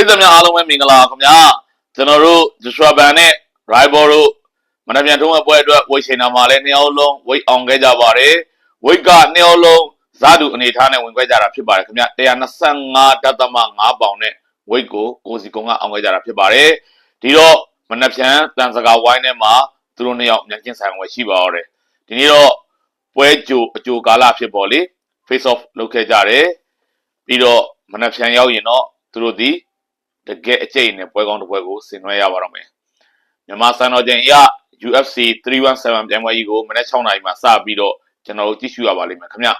ရိသတ်များအားလုံးပဲမင်္ဂလာခင်ဗျာကျွန်တော်တို့ Joshua Ban နဲ့ Rival တို့မနက်ဖြန်ထုံးမဲ့ပွဲအတွက်ဝိတ်ချိန်နာမှာလဲနှစ်ယောက်လုံးဝိတ်အောင်ခဲ့ကြပါတယ်ဝိတ်ကနှစ်ယောက်လုံးဇာတုအနေထားနဲ့ဝင်ခွဲကြတာဖြစ်ပါတယ်ခင်ဗျ125ဒသမ5ပေါင်နဲ့ဝိတ်ကိုကိုစီကုံကအောင်ခဲ့ကြတာဖြစ်ပါတယ်ဒီတော့မနက်ဖြန်တန်စကာဝိုင်းထဲမှာသူတို့နှစ်ယောက်မြန်ချင်းဆိုင်ဝယ်ရှိပါတော့တယ်ဒီနေ့တော့ပွဲကြိုအကြိုကာလဖြစ်ပေါ်လေ face off လုပ်ခဲ့ကြတယ်ပြီးတော့မနက်ဖြန်ရောက်ရင်တော့သူတို့ဒီ တကယ်အကျိတ်နဲ့ပွဲကောင်းတစ်ပွဲကိုဆင်နွှဲရပါတော့မယ်မြန်မာစံတော်ချိန်ရ UFC 317ပြိုင်ပွဲကြီးကိုမနေ့6နာရီမှာစပြီးတော့ကျွန်တော်တို့ကြည့်ရှုရပါလိမ့်မယ်ခင်ဗျ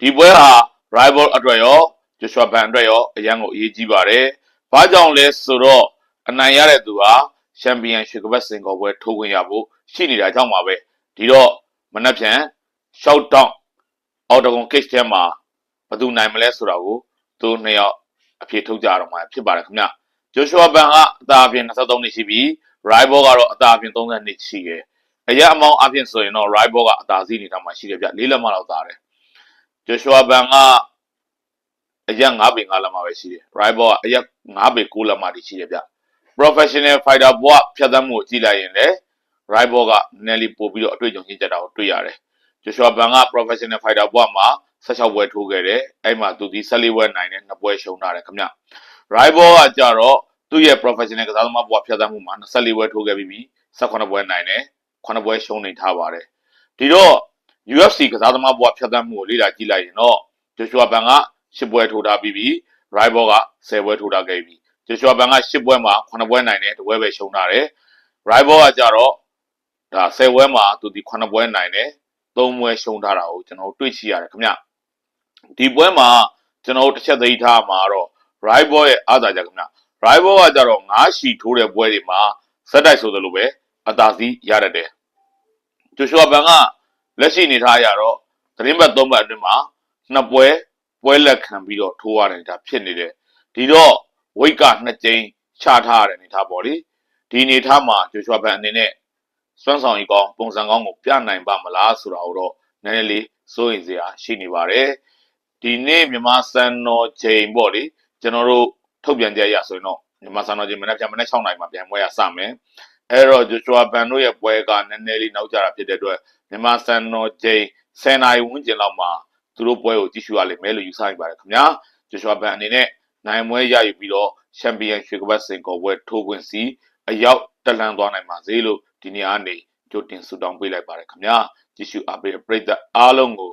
ဒီပွဲဟာ rival အတွက်ရော Joshua Ban အတွက်ရောအရန်ကိုအရေးကြီးပါတယ်ဘာကြောင့်လဲဆိုတော့အနိုင်ရတဲ့သူဟာ Championship ကပတ်စင်ကောပွဲထိုးခွင့်ရဖို့ရှိနေတာကြောင့်ပါပဲဒီတော့မနေ့ဖြန် short down အော်တကွန် cage ထဲမှာဘယ်သူနိုင်မလဲဆိုတာကိုသူတို့နှစ်ယောက် အဖြစ်ထုတ်ကြတော့မှာဖြစ်ပါတယ်ခင်ဗျဂျိုရှွာဘန်ကအသာအပြင်23နှစ်ရှိပြီး rival ကတော့အသာအပြင်30နှစ်ရှိတယ်အရက်အမောင်းအပြင်ဆိုရင်တော့ rival ကအသာစီးနေတာမှရှိတယ်ဗျလေးလက်မလောက်သားတယ်ဂျိုရှွာဘန်ကအရက်9ပေ9လက်မပဲရှိတယ် rival ကအရက်9ပေ9လက်မတိရှိတယ်ဗျ professional fighter ဘွားဖြတ်သန်းမှုကိုကြည့်လိုက်ရင်လည်း rival ကနည်းနည်းလေးပို့ပြီးတော့အတွေ့အကြုံချင်းချက်တာကိုတွေ့ရတယ်ဂျိုရှွာဘန်က professional fighter ဘွားမှာ 16ပွဲထိုးခဲ့တယ်အဲ့မှာသူဒီ14ပွဲနိုင်တယ်2ပွဲရှုံးထားတယ်ခင်ဗျ rival ကကြတော့သူ့ရဲ့ professional ကစားသမားဘဝဖြတ်သန်းမှုမှာ24ပွဲထိုးခဲ့ပြီးပြီ18ပွဲနိုင်တယ်9ပွဲရှုံးနေထားပါတယ်ဒီတော့ UFC ကစားသမားဘဝဖြတ်သန်းမှုကိုလေ့လာကြည့်လိုက်ရင်တော့ Joshua Ban က10ပွဲထိုးထားပြီးပြီ rival က10ပွဲထိုးထားခဲ့ပြီ Joshua Ban က10ပွဲမှာ9ပွဲနိုင်တယ်2ပွဲပဲရှုံးထားတယ် rival ကကြတော့ဒါ10ပွဲမှာသူဒီ9ပွဲနိုင်တယ်3ပွဲရှုံးထားတာကိုကျွန်တော်တွေ့ရှိရတယ်ခင်ဗျ ဒီပွဲမှာကျွန်တော်တို့တစ်ချက်သိထားမှာတော့ rival ရဲ့အားသာချက်ခင်ဗျ rival ကကြတော့9ရှီထိုးတဲ့ပွဲတွေမှာဇက်တိုက်ဆိုသလိုပဲအသာစီးရတတ်တယ်ဂျိုရှွာဘန်ကလက်ရှိအနေထားရတော့သတင်းပတ်3ပတ်အတွင်းမှာနှစ်ပွဲပွဲလက်ခံပြီးတော့ထိုးရတဲ့အနေထားဖြစ်နေတယ်ဒီတော့ဝိတ်ကနှစ်ကြိမ်ချထားရတဲ့အနေထားပေါ့လေဒီအနေထားမှာဂျိုရှွာဘန်အနေနဲ့စွမ်းဆောင်ရည်ကောင်းပုံစံကောင်းကိုပြနိုင်ပါမလားဆိုတာကိုတော့နည်းနည်းလေးစိုးရိမ်စရာရှိနေပါတယ် ဒီနေ့မြန်မာစံတော်ချိန်ပေါ့လေကျွန်တော်တို့ထုတ်ပြန်ကြရဆိုရင်တော့မြန်မာစံတော်ချိန်မနေ့ပြန်မနေ့6နိုင်မှာပြန်ပွဲရစမယ်အဲ့တော့ဂျိုရှွာဘန်တို့ရဲ့ပွဲကနည်းနည်းလေးနောက်ကျတာဖြစ်တဲ့အတွက်မြန်မာစံတော်ချိန်10နိုင်ဝန်းကျင်လောက်မှာသူတို့ပွဲကိုကြည့်ရှုရလိမ့်မယ်လို့ယူဆနေပါတယ်ခင်ဗျာဂျိုရှွာဘန်အနေနဲ့နိုင်ပွဲရယူပြီးတော့ချန်ပီယံရွှေကပတ်စင်ကောပွဲထိုးခွင့်စီအရောက်တက်လန်းသွားနိုင်ပါစေလို့ဒီနေ့အနေကြိုတင်ဆုတောင်းပေးလိုက်ပါတယ်ခင်ဗျာကြည့်ရှုအားပေးတဲ့ပရိသတ်အားလုံးကို